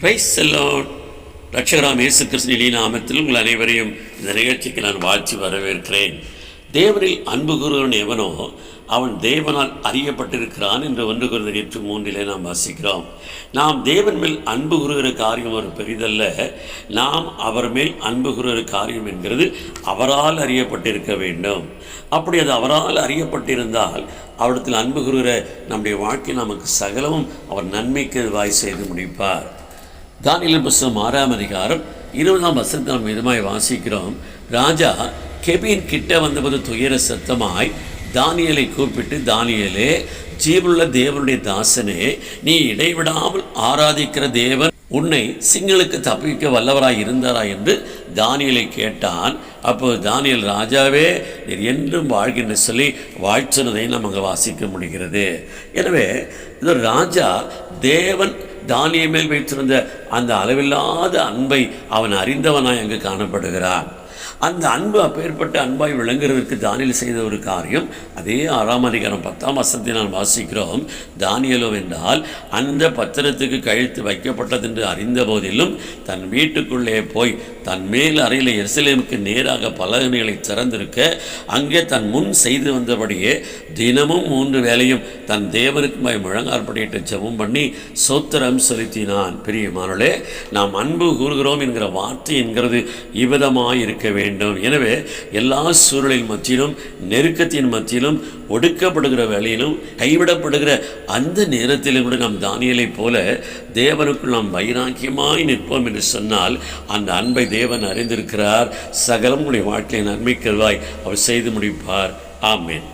Price செல்லோன் ரட்சகராம் இயேசு கிருஷ்ணனின் நாமத்தில் உங்கள் அனைவரையும் இந்த நிகழ்ச்சிக்கு நான் வாழ்த்து வரவேற்கிறேன். தேவனில் அன்பு கூறுவன் எவனோ அவன் தேவனால் அறியப்பட்டிருக்கிறான் என்று ஒன்று குறைந்த எட்டு மூன்றிலே நாம் வாசிக்கிறோம். நாம் தேவன் மேல் அன்பு கூறுகிற காரியம் ஒரு பெரிதல்ல. நாம் அவர் மேல் அன்பு கூறுகிற காரியம் என்கிறது அவரால் அறியப்பட்டிருக்க வேண்டும். அப்படி அது அவரால் அறியப்பட்டிருந்தால் அவரிடத்தில் அன்பு கூறுகிற நம்முடைய வாழ்க்கை நமக்கு சகலமும் அவர் நன்மைக்கு வாய் செய்து முடிப்பார். தானியல் புஸ்தகம் ஆறாம் அதிகாரம் இருபதாம் வசனத்தை நாம் விதமாய் வாசிக்கிறோம். ராஜா கெபின் கிட்ட வந்தபோது துயர சத்தமாய் தானியலை கூப்பிட்டு தானியலே ஜீவனுள்ள தேவனுடைய தாசனே நீ இடைவிடாமல் ஆராதிக்கிற தேவன் உன்னை சிங்களுக்கு தப்பிக்க வல்லவராய் இருந்தாரா? என்று தானியலை கேட்டான். அப்போ தானியல் ராஜாவே நீர் என்றும் வாழ்கின்ற சொல்லி வாழ்ச்சுனதை நாம் அங்கே வாசிக்க முடிகிறது. எனவே இந்த ராஜா தேவன் தானிய மேல் வைத்திருந்த அந்த அளவில்லாத அன்பை அவன் அறிந்தவனாய் அங்கு காணப்படுகிறான். அந்த அன்பு அப்பேற்பட்ட அன்பாய் விளங்குறதற்கு தானியல் செய்த ஒரு காரியம். அதே ஆறாம் அதிகாரம் பத்தாம் வசத்தை நான் வாசிக்கிறோம். தானியலோ என்றால் அந்த பத்திரத்துக்கு கழுத்து வைக்கப்பட்டது என்று அறிந்த போதிலும் தன் வீட்டுக்குள்ளே போய் தன் மேல் அறையில் எருசலேமுக்கு நேராக பலகனைகளை திறந்திருக்க அங்கே தன் முன் செய்து வந்தபடியே தினமும் மூன்று வேளையும் தன் தேவனுக்குமாய் முழங்காற்படியிட்டு ஜெபம் பண்ணி சோத்திரம் செலுத்தினான். பிரியமானே நாம் அன்பு கூறுகிறோம் என்கிற வார்த்தை என்கிறது இவ்விதமாய் இருக்க வேண்டும். எனவே எல்லா சூழலின் மத்தியிலும் நெருக்கத்தின் மத்தியிலும் ஒடுக்கப்படுகிற வேலையிலும் கைவிடப்படுகிற அந்த நேரத்திலும் கூட நாம் தானியலைப் போல தேவனுக்குள் நாம் வைராக்கியமாய் நிற்போம் என்று சொன்னால் அந்த அன்பை தேவன் அறிந்திருக்கிறார். சகலம் உடைய வாழ்க்கையை நன்மைக்கல்வாய் அவர் செய்து முடிப்பார். ஆமேன்.